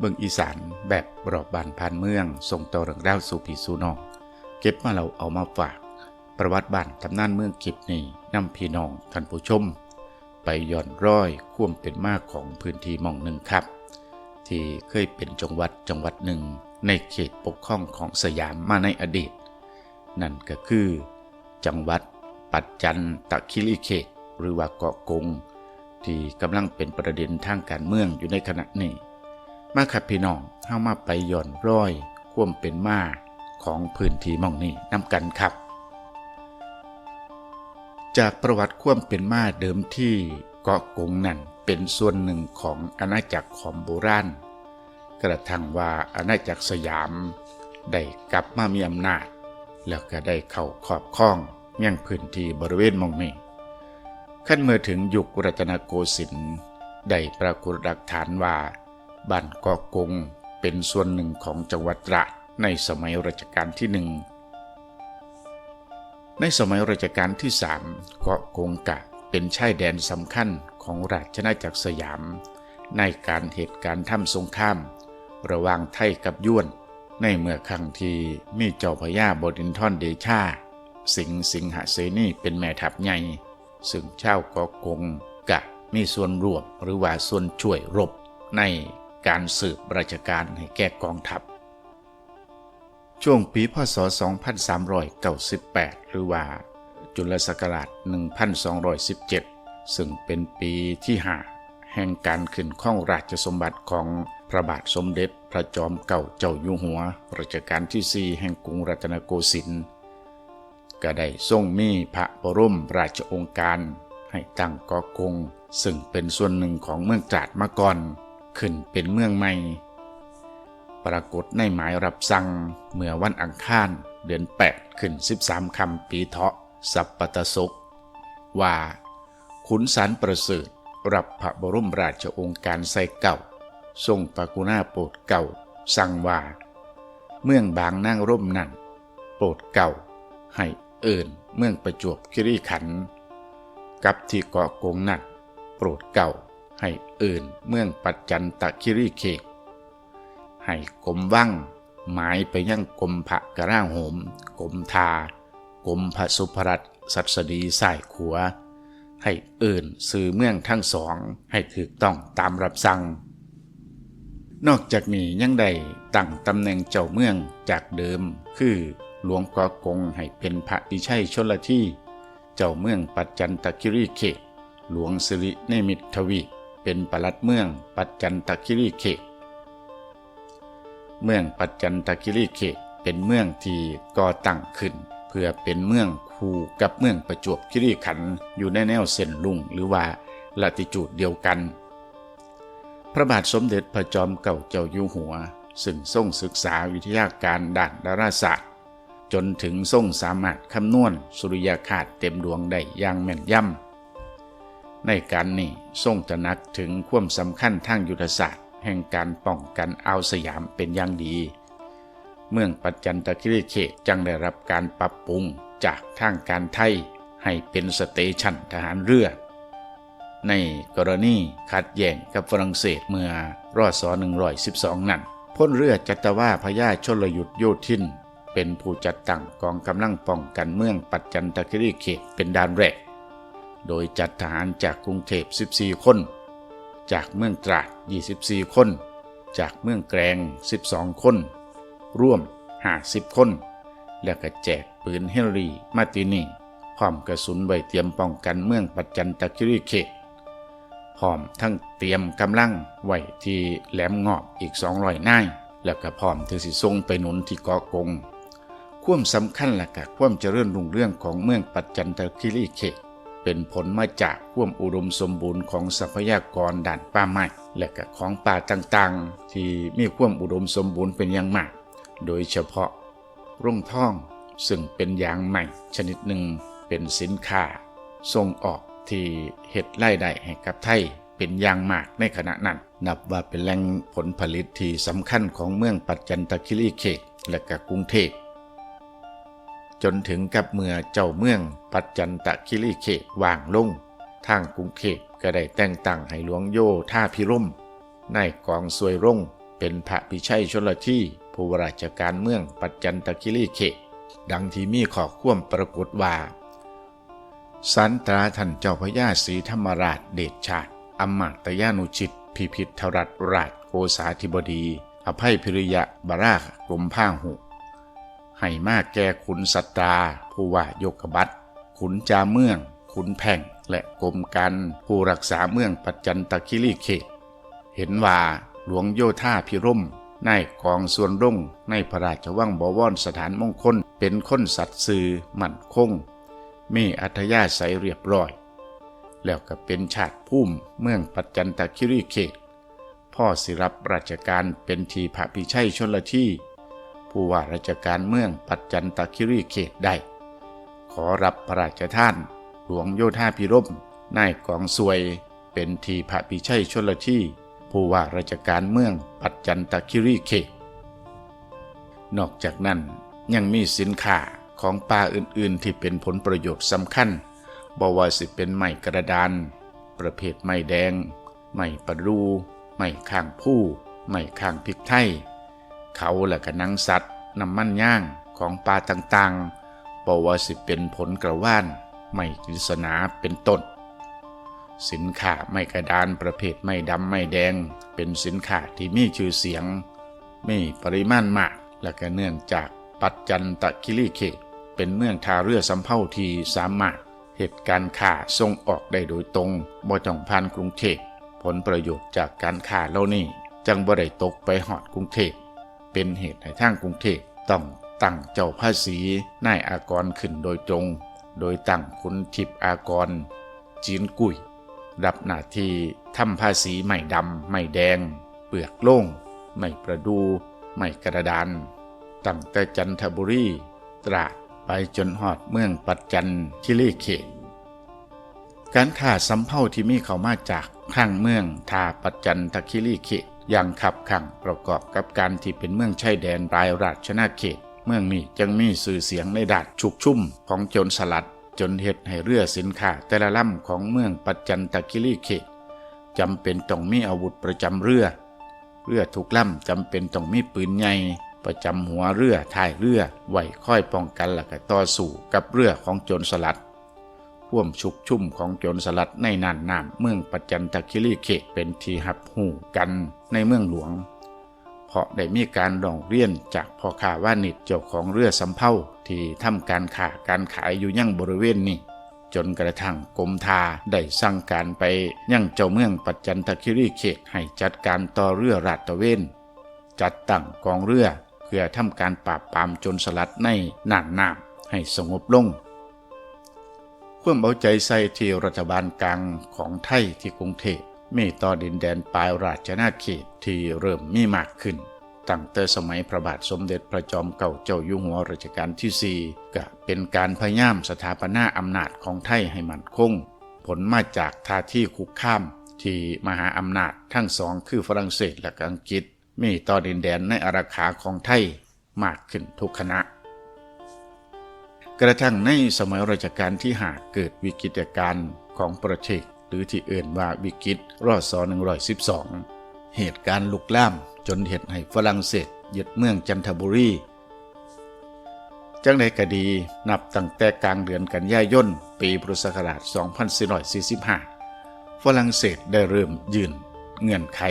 เบิ่งอีสานแบบรอบบานผ่านเมืองส่งต่อเรื่องราวสู่พี่สู่น้อง เก็บมาเราเอามาฝาก ประวัติบ้านตำนานเมืองกิบนี่นำพี่น้องท่านผู้ชม ไปย้อนร้อยความเป็นมากของพื้นที่มองหนึ่งครับ ที่เคยเป็นจังหวัดจังหวัดหนึ่ง ในเขตปกครองของสยามมาในอดีต นั่นก็คือ จังหวัด ปัจจันตะคิริเขต หรือว่าเกาะกง ที่กำลังเป็นประเด็นทางการเมืองอยู่ในขณะนี้ มาครับพี่น้องเข้ามาไปย่อนร้อยควมเป็นมาของพื้นที่มองนี้นำกันครับ จากประวัติควมเป็นมาเดิมที่เกาะกงนั่นเป็นส่วนหนึ่งของอาณาจักรของโบราณกระทั่งว่าอาณาจักรสยามได้กลับมามีอำนาจ แล้วก็ได้เข้าครอบครองยังพื้นที่บริเวณมองนี้ขั้นเมื่อถึงยุครัตนโกสินทร์ได้ปรากฏหลักฐานว่า บ้านเกาะกงเป็นส่วนหนึ่งของจังหวัดตราดในสมัยรัชกาลที่หนึ่งในสมัยรัชกาลที่สามเกาะกงกะเป็นชายแดนสำคัญของราชอาณาจักรสยาม ในการเหตุการณ์ทำสงคราม ระหว่างไทยกับยวน ในเมื่อครั้งที่มีเจ้าพญาบดินทอนเดชา สิงห์สิงหเสนีเป็นแม่ทัพใหญ่ ซึ่งเจ้าเกาะกงกะมีส่วนร่วมหรือว่าส่วนช่วยรบใน การสืบราชการให้แก่กองทัพ ช่วงปีพศ 2398 หรือว่า จุลศักราช 1217 ซึ่งเป็นปีที่5แห่งการขึ้นข้องราชสมบัติของพระบาทสมเด็จพระจอมเก่าเจ้าอยู่หัวรัชกาลที่4แห่งกรุงรัตนโกสินทร์ก็ได้ทรงมีพระบรมราชองค์การ ให้ตั้งกาะกง ซึ่งเป็นส่วนหนึ่งของเมืองตราดมาก่อน ขึ้นเป็นเมืองใหม่ ปรากฏในหมายรับสั่งเมื่อวันอังคารเดือน 8 ขึ้น 13คำปีเถาะสัปปตศกว่า ขุนสารประเสริฐรับพระบรมราชโองการใส่เก่า ทรงปกุณาโปรดเก่า สั่งว่า เมืองบางนั่งร่มนั่นโปรดเก่า ให้เอิ่นเมืองประจวบคิริขันกับที่เกาะกงนั่นโปรดเก่า ให้เอิ่นเมืองปัจจันตคิริเขให้กรมว่างหมายไปยังกรมพระกระร่างโหมกรมทากรมพระสุภรัตสัสดีสายขัว ให้เอิ่นสื่อเมืองทั้งสองให้ถูกต้องตามรับสั่ง นอกจากนี้ยังได้ตั้งตำแหน่งเจ้าเมืองจากเดิม คือหลวงกอกงให้เป็นพระดิชัยชนละที่ เจ้าเมืองปัจจันตคิริเขตหลวงสิริเนมิตทวี เป็นปลัดเมืองปัจจันตคิริเขต เมืองปัจจันตคิริเขตเป็นเมืองที่ก่อตั้งขึ้น เพื่อเป็นเมืองคู่กับเมืองประจวบคีรีขันธ์อยู่ในแนวเส้นลุงหรือว่าลาติจูดเดียวกัน พระบาทสมเด็จพระจอมเก่าเจ้าอยู่หัว ซึ่งทรงศึกษาวิทยาการด้านดาราศาสตร์ จนถึงทรงสามารถคำนวณสุริยคาตเต็มดวงได้อย่างแม่นยำ ในการนี้ทรงตระหนักถึงความสำคัญทางยุทธศาสตร์ แห่งการป้องกันอาสยามเป็นอย่างดี เมืองปัจจันตคิริเขตจังได้รับการปรับปรุงจากทางการไทยให้เป็นสเตชันทหารเรือ ในกรณีขัดแย้งกับฝรั่งเศสเมื่อรอศ112 นั้นพ้นเรือจัตวาพญาชลยุทธโยธิน เป็นผู้จัดตั้งกองกำลังป้องกันเมืองปัจจันตคิริเขตเป็นด่านแรก โดยจัดทหารจากกรุงเทพ 14 คน จากเมืองตราด 24 คน จากเมืองแกลง12 คน ร่วม 50 คน และก็แจกปืนเฮนรี่มาตินีพร้อมกระสุนไว้เตรียมป้องกันเมืองปัจจันตคิริเขตพร้อมทั้งเตรียมกำลังไว้ที่แหลมงอบอีก 200นาย แล้วก็พร้อมที่สิส่งไปหนุนที่เกาะกงความสำคัญและก็ความเจริญรุ่งเรื่องของเมืองปัจจันตคิริเขต เป็นผลมาจากความอุดมสมบูรณ์ของทรัพยากรด่านป่าไม้และก็ของป่าต่างๆ ที่มีความอุดมสมบูรณ์เป็นอย่างมาก โดยเฉพาะร่งท่อง ซึ่งเป็นยางใหม่ชนิดหนึ่งเป็นสินค้าส่งออกที่เห็ดไล่ได้ให้กับไทยเป็นอย่างมากในขณะนั้น นับว่าเป็นแหล่งผลผลิตที่สำคัญของเมืองปัจจันตคิริเขตและก็กรุงเทพ จนถึงกับเมื่อเจ้าเมือง ปัจจันตะคิริเขตวางลง ทางกรุงเทพก็ได้แต่งตั้งให้หลวงโยท่าพิร่มในกองสวยร่ง เป็นพระพิชัยชลที่ผู้ราชการเมืองปัจจันตะคิรีเขต ดังที่มีขอควมปรากฏว่า สันตราท่านเจ้าพระยาศรีธรรมราชเดชชาติอมาตยานุชิต พิพิธรัตราชโกษาธิบดี อภัยพิริยะบารากกรมผ้าหุ ให้มากแก่ขุนสัตราผู้ว่ายกบัตรขุนจาเมือง ขุนแพ่งและกรมการผู้รักษาเมืองปัจจันตคิรีเขต เห็นว่าหลวงโยธาพิร่มในกองส่วนร่งในพระราชวังบวรสถานมงคล เป็นคนสัตย์ซื่อมั่นคง มีอัธยาศัยเรียบร้อย แล้วก็เป็นชาติภูมิเมืองปัจจันตคิรีเขต พ่อสิรับราชการเป็นทีพระพิชัยชนละที่ ผู้ว่าราชการเมืองปัจจันตคิรีเขตได้ ขอรับพระราชทาน หลวงโยธาพิรมนายกองสวย เป็นทีพระพิชัยชนละที่ ผู้ว่าราชการเมืองปัจจันตคิรีเขต นอกจากนั้นยังมีสินค้าของป่าอื่นๆ ที่เป็นผลประโยชน์สำคัญบว่าสิเป็นไม้กระดาน ประเภทไม้แดง ไม้ประดูไม้ข้างผู้ไม้ข้างพริกไทย เขาและก็หนังสัตว์น้ำมันย่างของปลาต่างๆบ่ว่าสิเป็นผลกระว่านไม้กฤษณาเป็นต้น สินค้าไม้กระดานประเภทไม้ดำไม้แดง เป็นสินค้าที่มีชื่อเสียง มีปริมาณมาก และก็เนื่องจากปัจจันตะคิรีเขตเป็นเมืองทาเรือสำเภาที่สามารถเหตุการค้าส่งออกได้โดยตรงบ่ต้องผ่านกรุงเทพผลประโยชน์จากการค้าเหล่านี้จังบ่ได้ตกไปหอดกรุงเทพ เป็นเหตุให้ทางกรุงเทพต้องตั้งเจ้าภาษีนายอากรขึ้นโดยตรง โดยตั้งคุณทิพย์อากร จีนกุยรับหน้าที่ทำภาษีไม่ดำไม่แดง เปลือกโล่งไม่ประดูไม่กระดาน ตั้งแต่จันทบุรีตราดไปจนหอดเมืองปัจจันทิลีเขต การข่าสำเภาที่มีเข้ามาจากข้างเมืองทาปัจจันทคิรีเขต อย่างขับขังประกอบกับการที่เป็นเมืองชายแดนรายราชนาเขต เมืองนี้จึงมีสื่อเสียงในดาดฉุกชุ่มของโจรสลัด จนเหตุให้เรือสินค้าแต่ละลำของเมืองปัจจันตคิรีเขตจำเป็นต้องมีอาวุธประจำเรือ เรือทุกลำจำเป็นต้องมีปืนใหญ่ประจำหัวเรือท้ายเรือไว้ค่อยป้องกันและก็ต่อสู้กับเรือของโจรสลัด พ่วมชุกชุ่มของโจรสลัดในน่านน้ำเมืองปัจจันตคิรีเขตเป็นที่หับหูกันในเมืองหลวง เพราะได้มีการร้องเรียนจากพ่อค้าว่านิดเจ้าของเรือสำเภาที่ทำการค้าการขายอยู่ยังบริเวณนี้ จนกระทั่งกรมทาได้สั่งการไปยังเจ้าเมืองปัจจันตคิรีเขตให้จัดการต่อเรือราดตะเวน จัดตั้งกองเรือเพื่อทำการปราบปรามโจรสลัดในน่านน้ำให้สงบลง ความเอาใจใส่ที่รัฐบาลกลางของไทยที่กรุงเทพมีต่อดินแดนปลายราชนาเขตที่เริ่มมีมากขึ้น ตั้งแต่สมัยพระบาทสมเด็จพระจอมเกล้าเจ้าอยู่หัวรัชกาลที่สี่ก็เป็นการพยายามสถาปนาอำนาจของไทยให้มั่นคง ผลมาจากท่าที่คุกข้าม ที่มหาอำนาจทั้งสองคือฝรั่งเศสและอังกฤษ มีต่อดินแดนในอาราขาของไทยมากขึ้นทุกคณะ กระทั่งในสมัยรัชกาลที่หาเกิดวิกฤตการณ์ของประเทศหรือที่เอื่นว่าวิกฤตรอดศ112 เหตุการณ์ลุกล่ามจนเหตุให้ฝรั่งเศสยึดเมืองจันทบุรีจังใดก็ดีนับตั้งแต่กลางเดือนกันยายนปีพุทธศักราช 2445 ฝรั่งเศสได้เริ่มยื่นเงื่อนไข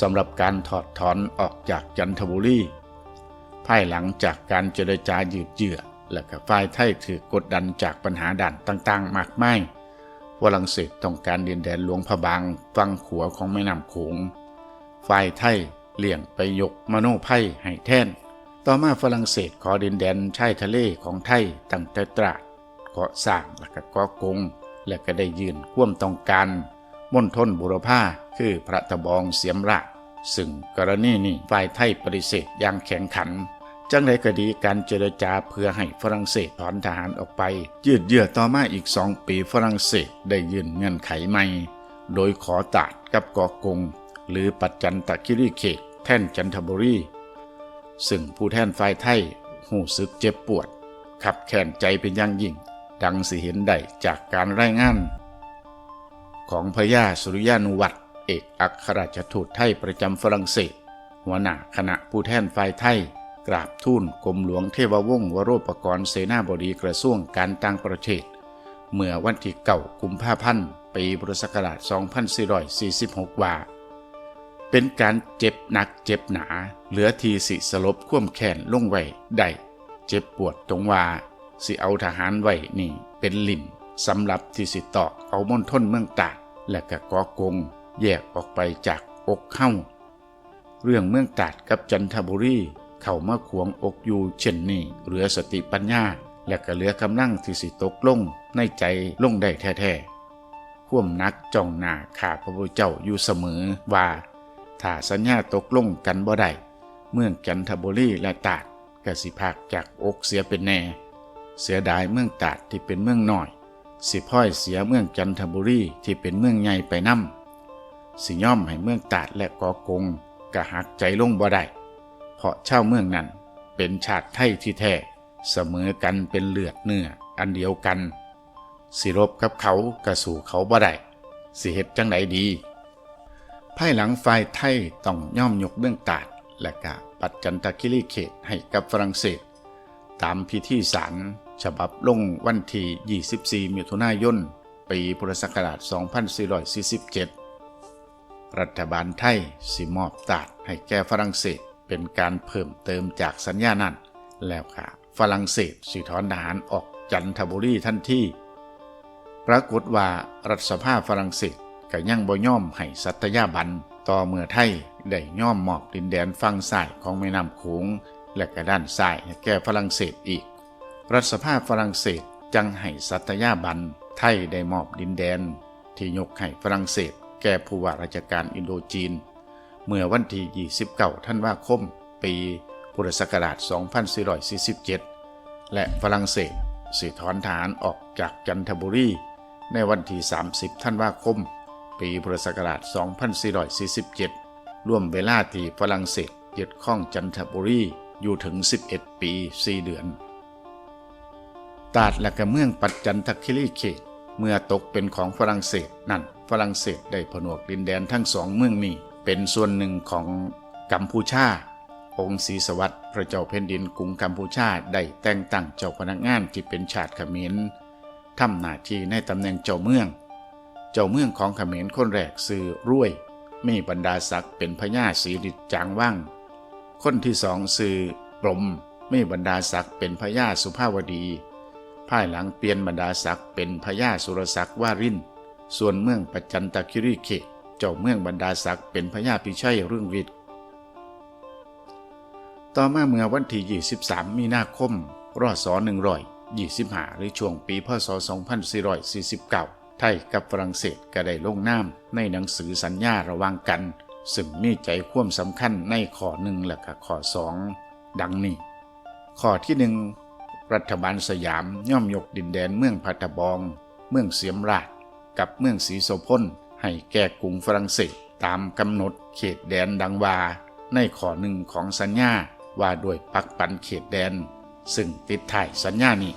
สำหรับการถอดถอนออกจากจันทบุรีภายหลังจากการเจรจายืดเยื้อ และก็ฝ่ายไทยถือกดดันจากปัญหาด่านต่างๆ มากมายฝรั่งเศสต้องการดินแดนหลวงพะบางฝั่งขัวของแม่น้ำโขงฝ่ายไทยเลี่ยงไปยกมโนไพ่ให้แท่น ต่อมาฝรั่งเศสขอดินแดนชายทะเลของไทยตั้งแต่ตราดเกาะสร้างและก็เกาะกง และก็ได้ยืนควมต้องการมณฑลบุรพาคือพระตะบองเสียมราชซึ่งกรณีนี้ฝ่ายไทยปฏิเสธอย่างแข็งขัน จังไรก็ดีการเจรจาเพื่อให้ฝรั่งเศสถอนทหารออกไป ยืดเยื้อต่อมาอีกสองปีฝรั่งเศสได้ยื่นเงื่อนไขใหม่ โดยขอตาดกับกาะกง หรือปัจจันตะคิริเขตแท่นจันทบุรีซึ่งผู้แทนฝ่ายไทยหูสึกเจ็บปวด ขับแค้นใจเป็นอย่างยิ่ง ดังสิเห็นได้จากการรายงาน ของพระยาสุริยานุวัตรเอกอัครราชทูตไทยประจำฝรั่งเศส หัวหน้าคณะผู้แทนฝ่ายไทย กราบทูลกรมหลวงเทววงศ์วโรปกรณ์เสนาบดีกระทรวงการต่างประเทศ เมื่อวันที่เก่ากุมภาพันธ์ปีพุทธศักราช 2446 ว่า เป็นการเจ็บหนักเจ็บหนา เหลือทีสิสลบคว่ำแขนลงไว้ได้เจ็บปวดตรงว่า สิเอาทหารไว้นี่เป็นลิ่นสำหรับที่สิตอกเอามณฑลเมืองตากและก็กอกง แยกออกไปจากอกเข้า เรื่องเมืองตาดกับจันทบุรี เข้ามาขวงอกอยู่เช่นนี้เหลือสติปัญญา และก็เหลือกำลังที่สิตกลงในใจลงได้แท้ๆข่วมนักจ้องหน้าข้าพระพุทธเจ้าอยู่เสมอว่าถ้าสัญญาตกลงกันบ่ได้เมืองจันทบุรีและตาดกสิพากจากอกเสียเป็นแน่ เสียดายเมืองตาดที่เป็นเมืองน้อย สิพ่อยเสียเมืองจันทบุรีที่เป็นเมืองใหญ่ไปนำสิย่อมให้เมืองตาดและกอกงกะหักใจลงบ่ได้ เพราะเช่าเมืองนั้นเป็นชาติไทยที่แท้เสมอกันเป็นเลือดเนื้ออันเดียวกัน สิรบกับเขากระสู่เขาบ่ได้สิเฮ็ดจังไดดี ภายหลังฝ่ายไทยต้องย่อมยกเมืองตาด และกะปัดจันทคิริเขตให้กับฝรั่งเศส ตามพิธีสารฉบับลงวันที่24มิถุนายน ปีพุทธศักราช 2447 รัฐบาลไทยสิมอบตาดให้แก่ฝรั่งเศส เป็นการเพิ่มเติมจากสัญญานั้นแล้วค่ะฝรั่งเศสสิถอนทหารออกจันทบุรีทันทีปรากฏว่ารัฐสภาฝรั่งเศสก็ยังบ่ย่อมให้สัตยาบันต่อเมื่อไทยได้ย่อมมอบดินแดนฝั่งซ้ายของแม่น้ำโขงและก็ด้านซ้ายให้แก่ฝรั่งเศสอีก รัฐสภาฝรั่งเศสจังให้สัตยาบันไทยได้มอบดินแดน ที่ยกให้ฝรั่งเศสแก่ผู้ว่าราชการอินโดจีน เมื่อวันที่29ธันวาคม ปีพุทธศักราช 2447 และฝรั่งเศสสิถอนฐานออกจากจันทบุรี ในวันที่ 30 ธันวาคม ปีพุทธศักราช 2447 ร่วมเวลาที่ฝรั่งเศสยึดข้องจันทบุรีอยู่ถึง 11 ปี 4 เดือน ตาดและก็เมืองปัจจันทคิรีเขต เมื่อตกเป็นของฝรั่งเศสนั่นฝรั่งเศสได้ผนวกดินแดนทั้งสองเมืองนี้ เป็นส่วนหนึ่งของกัมพูชา องค์ศรีสวัสดิ์พระเจ้าแผ่นดินกรุงกัมพูชาได้แต่งตั้งเจ้าพนักงานที่เป็นชาติเขมรทำหน้าที่ในตำแหน่งเจ้าเมือง เจ้าเมืองของเขมรคนแรกซื่อรุ่ยมีบรรดาศักดิ์เป็นพญาศรีดิจางว่างคนที่สองซื่อกลมมีบรรดาศักดิ์เป็นพญาสุภาวดี ภายหลังเปลี่ยนบรรดาศักดิ์เป็นพญาสุรศักดิ์วารินส่วนเมืองปัจจันตคิริเขต เจ้าเมืองบรรดาศักดิ์เป็นพญาพิชัยเรื่องวิทย์ต่อมาเมื่อวันที่23 มีนาคมรอศ125 หรือช่วงปีพศ 2449 ไทยกับฝรั่งเศสก็ได้ลงนามในหนังสือสัญญาระหว่างกัน ซึ่งมีใจความสำคัญในข้อหนึ่งและก็ข้อสองดังนี้ข้อที่หนึ่งรัฐบาลสยามย่อมยกดินแดนเมืองพัตบอง เมืองเสียมราช กับเมืองศรีโสพล ให้แก่กรุงฝรั่งเศสตามกำหนดเขตแดนดังว่า ในข้อหนึ่งของสัญญาว่าด้วยปักปันเขตแดน ซึ่งติดถ่ายสัญญานี้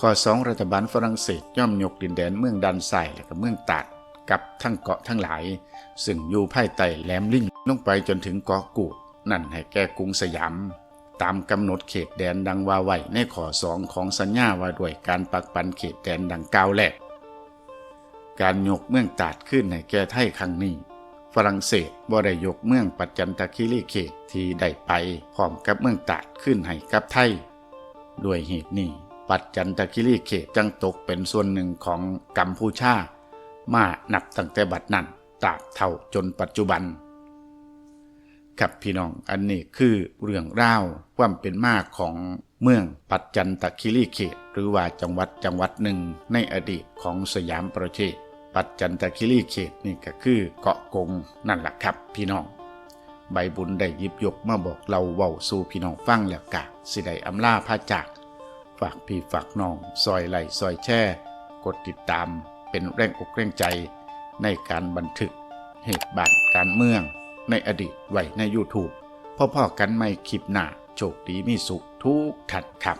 ข้อสองรัฐบาลฝรั่งเศสย่อมยกดินแดนเมืองดันไซและก็เมืองตาดกับทั้งเกาะทั้งหลาย ซึ่งอยู่ภายใต้แหลมลิงลงไปจนถึงเกาะกูดนั่นให้แก่กรุงสยาม ตามกำหนดเขตแดนดังว่าไว้ในข้อสองของสัญญาว่าด้วยการปักปันเขตแดนดังกล่าวแรก การยกเมืองตาดขึ้นให้แก่ไทยครั้งนี้ ฝรั่งเศสบ่ได้ยกเมืองปัจจันตคิริเขตที่ได้ไปพร้อมกับเมืองตาดขึ้นให้กับไทย ด้วยเหตุนี้ปัจจันตคิริเขตจังตกเป็นส่วนหนึ่งของกัมพูชา มานับตั้งแต่บัดนั้นตราบเท่าจนปัจจุบันครับพี่น้องอันนี้คือเรื่องราความเป็นมาของเมืองปัจจันตคิริเขต หรือว่าจังหวัดจังหวัดหนึ่งในอดีตของสยามประเทศ ปัจจันตคิริเขตนี่ก็คือเกาะกงนั่นแหละครับ พี่น้อง ใบบุญได้หยิบยกมาบอกเราเว้าสู่พี่น้องฟังแล้วกะสิได้อำลาพาจาก ฝากพี่ฝากน้องซอยไหลซอยแช่ กดติดตามเป็นแรงอกแรงใจในการบันทึกเหตุบานการเมือง ในอดีตไว้ใน YouTube พ่อๆกันไม่คลิปหน้าโชคดีมีสุขทุกท่านครับ